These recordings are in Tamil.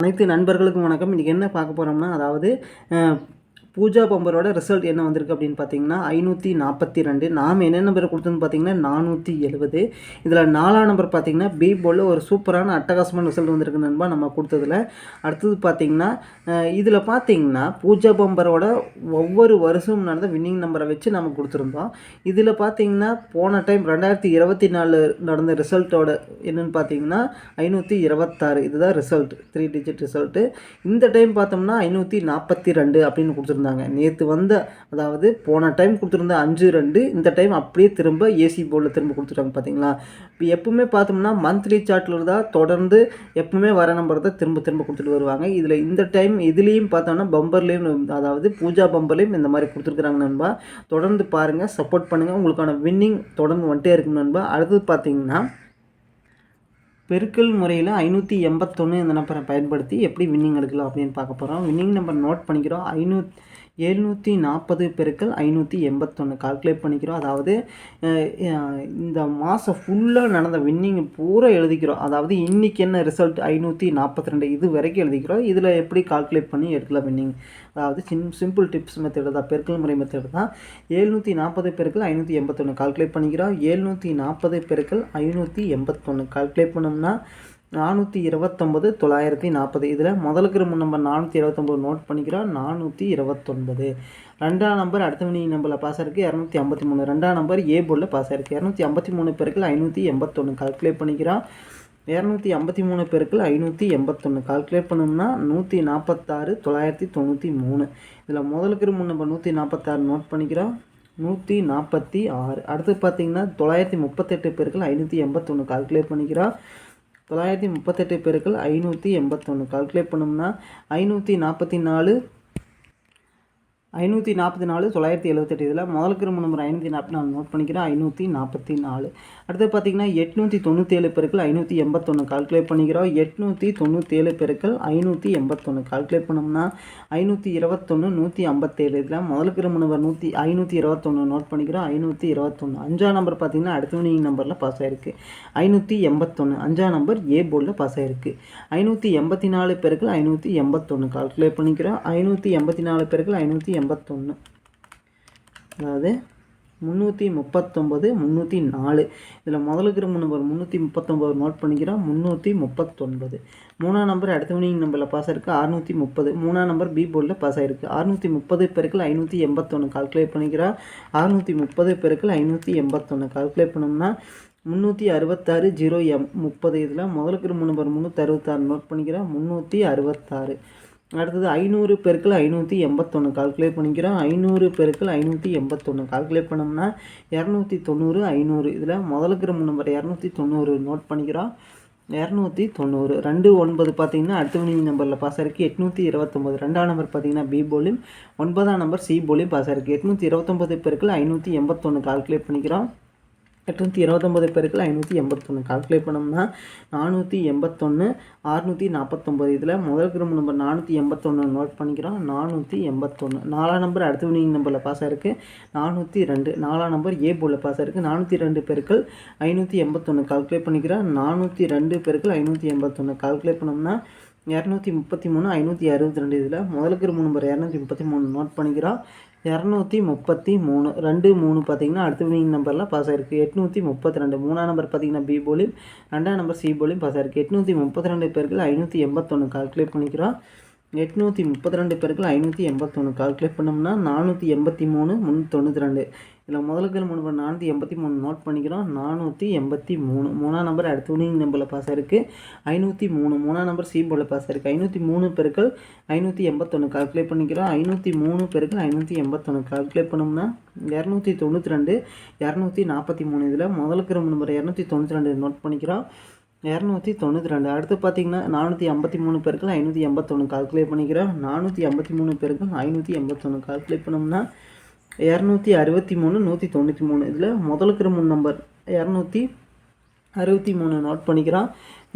அனைத்து நண்பர்களுக்கும் வணக்கம். இன்றைக்கி என்ன பார்க்க போகிறோம்னா அதாவது பூஜா பம்பரோட ரிசல்ட் என்ன வந்திருக்கு அப்படின்னு பார்த்தீங்கன்னா ஐநூற்றி நாற்பத்தி ரெண்டு நாம் என்ன நம்பர் கொடுத்தோன்னு பார்த்தீங்கன்னா நானூற்றி எழுபது. இதில் நாலாம் நம்பர் பார்த்தீங்கன்னா பி போலில் ஒரு சூப்பரான அட்டகாசமான ரிசல்ட் வந்திருக்கு நண்பா நம்ம கொடுத்ததுல. அடுத்தது பார்த்தீங்கன்னா இதில் பார்த்தீங்கன்னா பூஜா பம்பரோட ஒவ்வொரு வருஷமும் நடந்த வின்னிங் நம்பரை வச்சு நம்ம கொடுத்துருந்தோம். இதில் பார்த்தீங்கன்னா போன டைம் ரெண்டாயிரத்தி இருபத்தி நாலு நடந்த ரிசல்ட்டோட என்னன்னு பார்த்தீங்கன்னா ஐநூற்றி இருபத்தாறு. இதுதான் ரிசல்ட் த்ரீ டிஜிட் ரிசல்ட்டு இந்த டைம் பார்த்தோம்னா ஐநூற்றி நாற்பத்தி ரெண்டு அப்படின்னு கொடுத்துருந்தாங்க. நேற்று வந்த அதாவது போன டைம் கொடுத்துருந்த அஞ்சு ரெண்டு இந்த டைம் அப்படியே திரும்ப ஏசி போர்டில் திரும்ப கொடுத்துட்டாங்க பார்த்தீங்களா இப்போ எப்பவுமே பார்த்தோம்னா மந்த்லி சார்ட்டில் தான் தொடர்ந்து எப்பவுமே வர நம்பர் தான் திரும்ப திரும்ப கொடுத்துட்டு வருவாங்க. இதில் இந்த டைம் இதுலேயும் பார்த்தோம்னா பம்பர்லேயும் அதாவது பூஜா பம்பர்லேயும் இந்த மாதிரி கொடுத்துருக்குறாங்க நண்பா. தொடர்ந்து பாருங்கள் சப்போர்ட் பண்ணுங்கள் உங்களுக்கான வின்னிங் தொடர்ந்து வந்துட்டே இருக்கும் நண்பா. அடுத்தது பார்த்தீங்கன்னா பெருக்கல் முறையில் ஐநூற்றி எண்பத்தொன்று இந்த நம்பரை பயன்படுத்தி எப்படி வின்னிங் எடுக்கலாம் அப்படின்னு பார்க்க போகிறோம் வின்னிங் நம்பர் நோட் பண்ணிக்கிறோம். ஐநூ எழுநூற்றி நாற்பது பெருக்கள் ஐநூற்றி எண்பத்தொன்று கால்குலேட் பண்ணிக்கிறோம். அதாவது இந்த மாதம் ஃபுல்லாக நடந்த வின்னிங் பூரா எழுதிக்கிறோம். அதாவது இன்றைக்கி என்ன ரிசல்ட் ஐநூற்றி நாற்பத்தி ரெண்டு. இது வரைக்கும் எழுதிக்கிறோம். இதில் எப்படி கால்குலேட் பண்ணி எடுக்கலாம் வின்னிங் அதாவது சிம் சிம்பிள் டிப்ஸ் மெத்தடு தான் பெருக்கல் முறை மெத்தடு தான். ஏழ்நூற்றி நாற்பது பெருக்கள் ஐநூற்றி எண்பத்தொன்று கால்குலேட் பண்ணிக்கிறோம். ஏழ்நூற்றி நாற்பது பெருக்கள் ஐநூற்றி எண்பத்தொன்று கால்குலேட் பண்ணோம்னா நானூற்றி இருபத்தொம்பது தொள்ளாயிரத்தி நாற்பது. இதில் முதலுக்கு ரொம்ப நம்பர் நானூற்றி இருபத்தொம்பது நோட் பண்ணிக்கிறோம் நானூற்றி இருபத்தொன்பது. ரெண்டாம் நம்பர் அடுத்த மணி நம்பரில் பாஸ் ஆயிருக்கு. இரநூத்தி ஐம்பத்தி மூணு. ரெண்டாம் நம்பர் ஏ போர்டில் பாஸ் ஆயிருக்கு. இரநூத்தி ஐம்பத்தி மூணு பேருக்கு ஐநூற்றி எண்பத்தொன்று கால்குலேட் பண்ணிக்கிறோம் இரநூத்தி ஐம்பத்தி மூணு பேருக்குள் ஐநூற்றி எண்பத்தொன்று கால்குலேட் பண்ணோம்னா நூற்றி நாற்பத்தாறு தொள்ளாயிரத்தி தொண்ணூற்றி மூணு. இதில் முதலுக்கு முன் நம்பர் நூற்றி நாற்பத்தாறு நோட் பண்ணிக்கிறோம் நூற்றி நாற்பத்தி ஆறு. அடுத்து பார்த்தீங்கன்னா தொள்ளாயிரத்தி முப்பத்தெட்டு பேருக்குள் ஐநூற்றி எண்பத்தொன்று கால்குலேட் பண்ணிக்கிறோம் தொள்ளாயிரத்தி முப்பத்தெட்டு பெருக்கள் ஐநூற்றி எண்பத்தொன்று கால்குலேட் பண்ணோம்னா ஐநூற்றி நாற்பத்தி நாலு ஐநூற்றி நாற்பத்தி நாலு தொள்ளாயிரத்தி எழுபத்தெட்டு இதில் முதல் கிரும நம்பர் ஐநூற்றி நாற்பத்தி நாலு நோட் பண்ணிக்கிறேன். ஐநூற்றி நாற்பத்தி நாலு. அடுத்து பார்த்தீங்கன்னா எட்நூற்றி தொண்ணூற்றேழு பெருக்கள் ஐநூற்றி எண்பத்தொன்று கால்குலேட் பண்ணிக்கிறோம். எட்நூற்றி தொண்ணூற்றேழு பெருக்கள் ஐநூற்றி எண்பத்தொன்று கால்குலேட் பண்ணோம்னா ஐநூற்றி இருபத்தொன்று நூற்றி ஐம்பத்தேழு. இதில் முதல் கிரும நம்பர் நூற்றி ஐநூற்றி இருபத்தொன்று நோட் பண்ணிக்கிறோம். ஐநூற்றி இருபத்தொன்று அஞ்சாம் நம்பர் பார்த்தீங்கன்னா அடுத்த நம்பரில் பாஸ் ஆயிருக்கு. ஐநூற்றி எண்பத்தொன்று அஞ்சாம் நம்பர் ஏ போர்டில் பாஸ் ஆயிருக்கு. ஐநூற்றி எண்பத்தி நாலு பெருக்கள் ஐநூற்றி எண்பத்தொன்று கால்குலேட் பண்ணிக்கிறோம். ஐநூற்றி எண்பத்தி நாலு பெருக்கள் ஐநூற்றி எண்பத்தொன்று அதாவது முந்நூற்றி முப்பத்தொம்பது முந்நூற்றி நாலு. இதில் முதலுக்கு மூணு நம்பர் முந்நூற்றி முப்பத்தொம்பது நோட் பண்ணிக்கிறோம். முந்நூற்றி முப்பத்தொன்பது. மூணாம் நம்பர் அடுத்த வினிங் நம்பரில் பாஸ் ஆயிருக்கு. அறுநூற்றி முப்பது. மூணாம் நம்பர் பி போர்டில் பாஸ் ஆயிருக்கு. அறுநூற்றி முப்பது பெருக்கள் ஐநூற்றி எண்பத்தொன்று கால்குலேட் பண்ணிக்கிறா அறுநூற்றி முப்பது பெருக்கள் ஐநூற்றி எண்பத்தொன்று கால்குலேட் பண்ணோம்னா முந்நூற்றி அறுபத்தாறு ஜீரோ எம் முப்பது. இதில் முதலுக்கு மூணு நம்பர் முந்நூற்றி அறுபத்தாறு நோட் பண்ணிக்கிறோம். முந்நூற்றி அறுபத்தாறு. அடுத்தது ஐநூறு பெருக்கள் ஐநூற்றி எண்பத்தொன்று கால்குலேட் பண்ணிக்கிறோம். ஐநூறு பெருக்கள் ஐநூற்றி எண்பத்தொன்று கால்குலேட் பண்ணோம்னா இரநூத்தி தொண்ணூறு ஐநூறு. இதில் முதலுக்கு ரொம்ப நம்பர் இரநூத்தி தொண்ணூறு நோட் பண்ணிக்கிறோம். இரநூத்தி தொண்ணூறு. ரெண்டு ஒன்பது பார்த்தீங்கன்னா அடுத்த மணி நம்பரில் பாஸ் ஆயிருக்கு. எட்நூற்றி இருபத்தொம்பது ரெண்டாம் நம்பர் பார்த்தீங்கன்னா பி போலியும் ஒன்பதாம் நம்பர் சி போலியும் பாஸ் ஆயிருக்கு. எட்நூற்றி இருபத்தொம்பது பெருக்கள் ஐநூற்றி எண்பத்தொன்று கால்குலேட் பண்ணிக்கிறோம். எட்நூற்றி இருபத்தொம்பது பேருக்குள்ள ஐநூற்றி எண்பத்தொன்று கால்குலேட் பண்ணோம்னா நானூற்றி எண்பத்தொன்று அறுநூற்றி நாற்பத்தொம்பது இதில் முதல் கிராம் நம்பர் நானூற்றி எண்பத்தொன்று நோட் பண்ணிக்கிறோம். நானூற்றி எண்பத்தொன்று நாலாம் நம்பர் அடுத்த வினிங் நம்பரில் பாஸ் ஆயிருக்கு. நானூற்றி ரெண்டு. நாலாம் நம்பர் ஏ போர்டில் பாஸ் ஆயிருக்கு. நானூற்றி ரெண்டு பெருக்கள் ஐநூற்றி எண்பத்தொன்று கால்குலேட் பண்ணிக்கிறோம். நானூற்றி ரெண்டு பெருக்கள் ஐநூற்றி எண்பத்தொன்று கால்குலேட் பண்ணோம்னா இரநூத்தி முப்பத்தி மூணு ஐநூற்றி அறுபத்தி ரெண்டு. இதில் முதலுக்கு மூணு நம்பர் இரநூத்தி முப்பத்தி மூணு நோட் பண்ணிக்கிறோம். இரநூத்தி முப்பத்தி மூணு. ரெண்டு மூணு பார்த்தீங்கன்னா அடுத்த வினிங் நம்பரில் பாஸ் ஆயிருக்கு. எட்நூற்றி முப்பத்தி ரெண்டு. மூணாம் நம்பர் பார்த்தீங்கன்னா பி போலியும் ரெண்டாம் நம்பர் சி போலியும் பாஸ் ஆயிருக்கு. எட்நூற்றி முப்பத்தி ரெண்டு பேருக்கு ஐநூற்றி எண்பத்தொன்று கால்குலேட் பண்ணிக்கிறோம். எட்நூற்றி முப்பத்தி ரெண்டு பேருக்கு ஐநூற்றி எண்பத்தொன்று கால்குலேட் பண்ணோம்னா நானூற்றி எண்பத்தி மூணு முந்நூற்றி தொண்ணூற்றி ரெண்டு. இதில் முதலுக்கு மூணு நம்பர் நானூற்றி எண்பத்தி மூணு நோட் பண்ணிக்கிறோம். நானூற்றி எண்பத்தி மூணு. மூணாம் நம்பர் அடுத்த வினிங் நம்பரில் பாஸ் ஆயிருக்கு. ஐநூற்றி மூணு. மூணாம் நம்பர் சி போர்டில் பாஸ் ஆயிருக்கு. ஐநூற்றி மூணு பெருக்கள் ஐநூற்றி எண்பத்தொன்று கால்குலேட் பண்ணிக்கிறோம். ஐநூற்றி மூணு பெருக்கள் ஐநூற்றி எண்பத்தொன்று கால்குலேட் பண்ணோம்னா இரநூத்தி தொண்ணூற்றி ரெண்டு இரநூத்தி நாற்பத்தி மூணு இதில் முதலுக்கு நம்பர் இரநூத்தி தொண்ணூற்றி ரெண்டு நோட் பண்ணிக்கிறோம். இரநூத்தி தொண்ணூற்றி ரெண்டு. அடுத்து பார்த்தீங்கன்னா நானூற்றி ஐம்பத்தி மூணு பேருக்கள் ஐநூற்றி எண்பத்தொன்று கால்குலேட் பண்ணிக்கிறோம். நானூற்றி ஐம்பத்தி மூணு பேருக்கள் ஐநூற்றி எண்பத்தொன்று கால்குலேட் பண்ணோம்னா இரநூத்தி அறுபத்தி மூணு நூற்றி தொண்ணூற்றி மூணு. இதில் முதலுக்கு மூணு நம்பர் இரநூத்தி அறுபத்தி மூணு நோட் பண்ணிக்கிறான்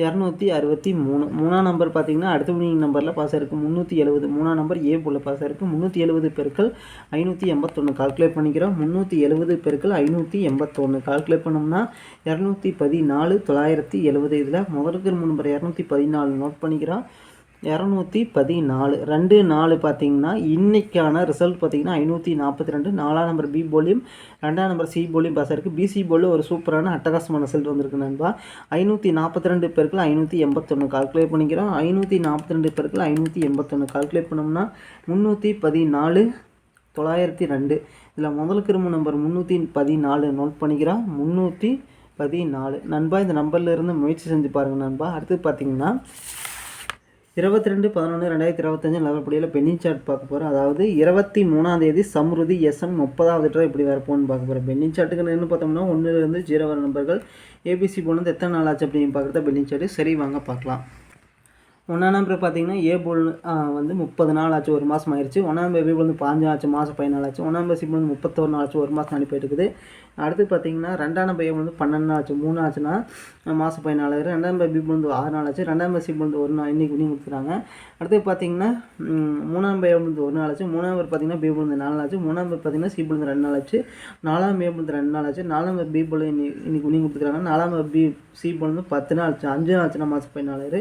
இரநூத்தி அறுபத்தி மூணு. மூணாம் நம்பர் பார்த்தீங்கன்னா அடுத்த வினிங் நம்பரில் பாஸ் இருக்குது முந்நூற்றி எழுபது மூணாம் நம்பர் ஏ போல் பாஸ் இருக்குது முந்நூற்றி எழுபது பெருக்கள் ஐநூற்றி எண்பத்தொன்று கால்குலேட் பண்ணிக்கிறோம். முந்நூற்றி எழுபது பெருக்கள் ஐநூற்றி எண்பத்தொன்று கால்குலேட் பண்ணோம்னா இரநூத்தி பதினாலு தொள்ளாயிரத்தி எழுபது இதில் முதலுக்கு நம்பர் இரநூத்தி பதினாலு நோட் பண்ணிக்கிறோம். இரநூத்தி பதினாலு. ரெண்டு நாலு பார்த்தீங்கன்னா இன்றைக்கான ரிசல்ட் பார்த்தீங்கன்னா ஐநூற்றி நாற்பத்தி ரெண்டு. நாலாம் நம்பர் பி போலியும் ரெண்டாம் நம்பர் சி போலியும் பாஸ் இருக்குது பிசி போலில் ஒரு சூப்பரான அட்டகாசமான ரிசல்ட் வந்திருக்கு நண்பா. ஐநூற்றி நாற்பத்தி ரெண்டு பேருக்குள்ள ஐநூற்றி எண்பத்தொன்று கால்குலேட் பண்ணிக்கிறோம். ஐநூற்றி நாற்பத்தி ரெண்டு பேருக்குள்ள ஐநூற்றி எண்பத்தொன்று கால்குலேட் பண்ணோம்னா முந்நூற்றி பதினாலு தொள்ளாயிரத்தி ரெண்டு. இதில் முதல் கிரும நம்பர் முந்நூற்றி பதினாலு நோட் பண்ணிக்கிறோம். முந்நூற்றி பதினாலு. நண்பா இந்த நம்பர்லேருந்து முயற்சி செஞ்சு பாருங்கள் நண்பா. அடுத்து பார்த்தீங்கன்னா இருபத்தி ரெண்டு பதினொன்று ரெண்டாயிரத்தி இருபத்தஞ்சு நிலவரப்படியில் பென்னிங் சார்ட் பார்க்க போகிறோம் அதாவது இருபத்தி மூணாம் தேதி சம்ருதி எஸ்எம் முப்பதாவது ட்ரா இப்படி வரப்போன்னு பார்க்க போகிறோம் பென்னிங் சார்ட்டுக்கு என்ன பார்த்தோம்னா ஒன்றுலேருந்து ஜீரோ வர நம்பர்கள் ஏபிசி போனது எத்தனை நாள் ஆச்சு அப்படின்னு பார்க்குறத பென்னிங் சார்ட்டு சரி வாங்க பார்க்கலாம். ஒன்றாம் நம்பர் பார்த்தீங்கன்னா ஏ போல் வந்து முப்பது நாள் ஆச்சு ஒரு மாதம் ஆயிடுச்சு ஒன்றாம் நம்பர் பி வந்து பாஞ்சு ஆச்சு மாதம் பதினாலு ஆச்சு ஒன்றாம் நம்பர் சிபிள் வந்து முப்பத்தொரு நாள் ஆச்சு ஒரு மாதம் அனுப்பி அடுத்து பார்த்தீங்கன்னா ரெண்டாம் நம்பர் ஏ வந்து பன்னெண்டு நாள் ஆச்சு மூணு ஆச்சுன்னா மாதம் பதினாலாயிரம் ரெண்டாம் நம்பர் பி வந்து ஆறு நாள் ஆச்சு ரெண்டாம் நம்பர் சிபிள் வந்து ஒரு நாள் இன்றைக்கி இன்னும் கொடுத்துறாங்க அடுத்து பார்த்தீங்கன்னா மூணாம் நம்பர் வந்து ஒரு நாள் ஆச்சு மூணாம் நம்பர் பார்த்தீங்கன்னா பி வந்து நாலு நாள் ஆச்சு மூணாம் நம்பர் பார்த்தீங்கன்னா சிபிள் வந்து ரெண்டு நாள் ஆச்சு நாலாம் ஏ வந்து ரெண்டு நாள் ஆச்சு நாலாம் நம்பர் பி போல் இன்னைக்கு இன்னும் கொடுத்துருக்காங்க நாலாம் நம்பர் பி சிபிள் வந்து பத்து நாள் ஆச்சு அஞ்சு நாள் ஆச்சுன்னா மாதம் பதினாலு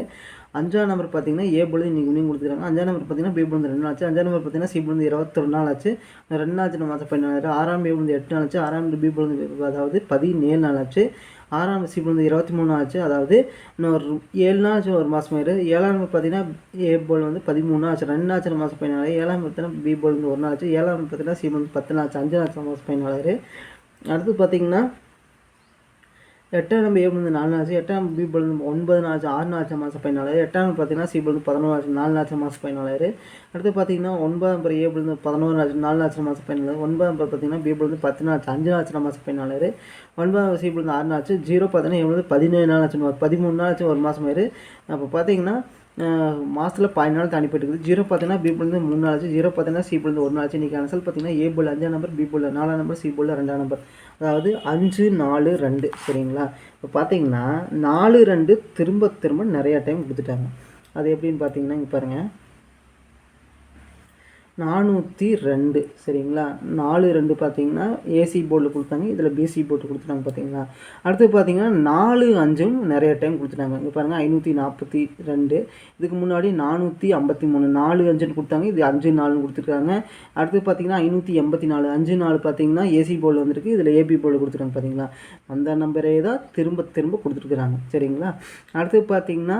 அஞ்சாம் நம்பர் பார்த்தீங்கன்னா ஏ பொழுது இன்றைக்கி இன்னும் கொடுத்துருக்காங்க. அஞ்சாம் நம்பர் பார்த்தீங்கன்னா பி பொழுது ரெண்டு நாள் ஆச்சு. அஞ்சாம் நம்பர் பார்த்தீங்கன்னா சி பொழுது இருபத்தொரு நாள் ஆச்சு. ரெண்டு நாள் ஆச்சு மாதம் பதினாயிரம் ஆறாம் பி பொழுது எட்டு நாள் ஆச்சு. ஆறாம் பி பொழுது அதாவது பதினேழு நாள் ஆச்சு. ஆறாம் சி பொழுது இருபத்தி மூணு ஆச்சு. அதாவது இன்னும் ஒரு ஏழு நாள் ஆச்சு ஒரு மாதம் ஆயிரு. ஏழாம் நம்பர் பார்த்தீங்கன்னா ஏ போல் வந்து பதிமூணு ஆச்சு. ரெண்டு நாள் மாதம் பதினாலு ஏழாம் பார்த்தீங்கன்னா பி போல் வந்து ஒரு நாள் ஆச்சு. ஏழாம் பார்த்தீங்கன்னா சி பொழுது பத்து நாள் ஆச்சு. அஞ்சு நாள் மாதம் பதினாலு அடுத்து பார்த்தீங்கன்னா எட்டாம் நம்பர் ஏ வந்து நாலு நாச்சு எட்டாம் பி பொழுது ஒன்பது நாள் ஆறு நாச்சு மாதம் பதினாலாயிரம் எட்டாம் பார்த்தீங்கன்னா சி பொழுது பதினோரு நாச்சு நாலு நாச்சு மாதம் பதினாலாயிரம் அடுத்து பார்த்தீங்கன்னா ஒன்பதாம் நம்பர் ஏ பொழுது பதினோரு நாச்சு நாலு நாச்சு மாதம் பதினாலாயிரம் ஒன்பதாம் நம்பர் பார்த்தீங்கன்னா பி பொழுது பத்து நாச்சு அஞ்சு நாச்சு மாதம் பதினாலாயிரம் ஒன்பதாம் சி பொழுது ஆறு நாள் ஜீரோ பார்த்தீங்கன்னா ஏ பதினேழு நாள் ஆச்சு. பதிமூணு நாள் ஒரு மாதம் ஆயிரு. அப்போ பார்த்தீங்கன்னா மாதத்தில் பதினாலு நாள் தாண்டி போயிட்டு ஜீரோ பார்த்தீங்கன்னா பி மூணு நாள் ஆச்சு. ஜீரோ பார்த்தீங்கன்னா சி ஒரு நாள் ஆச்சு. இன்றைக்கி ஆன்சர் பார்த்தீங்கன்னா ஏ போல் அஞ்சாம் நம்பர் பி போல் நாலாம் நம்பர் சி போல் ரெண்டாம் நம்பர் அதாவது அஞ்சு நாலு ரெண்டு சரிங்களா? இப்போ பார்த்தீங்கன்னா நாலு ரெண்டு திரும்ப திரும்ப நிறையா டைம் கொடுத்துட்டாங்க. அது எப்படின்னு பார்த்தீங்கன்னா இங்கே பாருங்கள் நானூற்றி ரெண்டு சரிங்களா? நாலு ரெண்டு பார்த்தீங்கன்னா ஏசி போர்டில் கொடுத்தாங்க. இதில் பிசி போர்டு கொடுத்துட்டாங்க பார்த்தீங்களா? அடுத்து பார்த்தீங்கன்னா நாலு அஞ்சும் நிறைய டைம் கொடுத்துட்டாங்க. இங்கே பாருங்கள் ஐநூற்றி நாற்பத்தி ரெண்டு. இதுக்கு முன்னாடி நானூற்றி ஐம்பத்தி மூணு நாலு அஞ்சுன்னு கொடுத்தாங்க. இது அஞ்சு நாலுன்னு கொடுத்துருக்காங்க. அடுத்து பார்த்தீங்கன்னா ஐநூற்றி எண்பத்தி நாலு அஞ்சு நாலு பார்த்தீங்கன்னா ஏசி போர்டு வந்திருக்கு. இதில் ஏபி போர்டு கொடுத்துருக்காங்க பார்த்தீங்களா? அந்த நம்பரே தான் திரும்ப திரும்ப கொடுத்துருக்குறாங்க. சரிங்களா? அடுத்து பார்த்தீங்கன்னா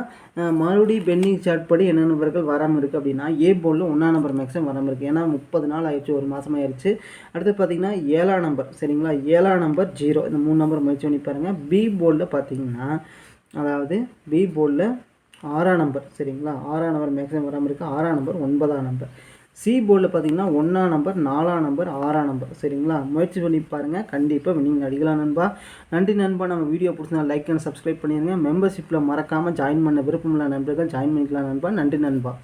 மறுபடியும் பெண்டிங் சார்ட் படி என்ன நம்பர்கள் வராமல் இருக்குது அப்படின்னா ஏ போர்டில் ஒன்றாம் நம்பர் மேக்ஸிமம் வராமல் நம்பருக்கு ஏன்னா முப்பது நாள் ஆயிடுச்சு ஒரு மாதம் ஆயிடுச்சு. அடுத்து பார்த்தீங்கன்னா ஏழாம் நம்பர் சரிங்களா? ஏழாம் நம்பர் ஜீரோ. இந்த மூணு நம்பர் முயற்சி பண்ணி பாருங்கள் பி போர்டில் பார்த்தீங்கன்னா அதாவது பி போர்டில் ஆறாம் நம்பர் சரிங்களா? ஆறாம் நம்பர் மேக்ஸிமம் வராமல் இருக்குது ஆறாம் நம்பர் ஒன்பதாம் நம்பர். சி போர்டில் பார்த்தீங்கன்னா ஒன்றாம் நம்பர் நாலாம் நம்பர் ஆறாம் நம்பர் சரிங்களா? முயற்சி பண்ணி பாருங்கள் கண்டிப்பாக நீங்கள் அடிக்கலாம் நண்பா. நன்றி நண்பா. நம்ம வீடியோ பிடிச்சினா லைக் அண்ட் சப்ஸ்கிரைப் பண்ணிடுங்க மெம்பர்ஷிப்பில் மறக்காமல் ஜாயின் பண்ண விருப்பமில்ல நண்பர்கள் ஜாயின் பண்ணிக்கலாம் நண்பா. நன்றி நண்பா.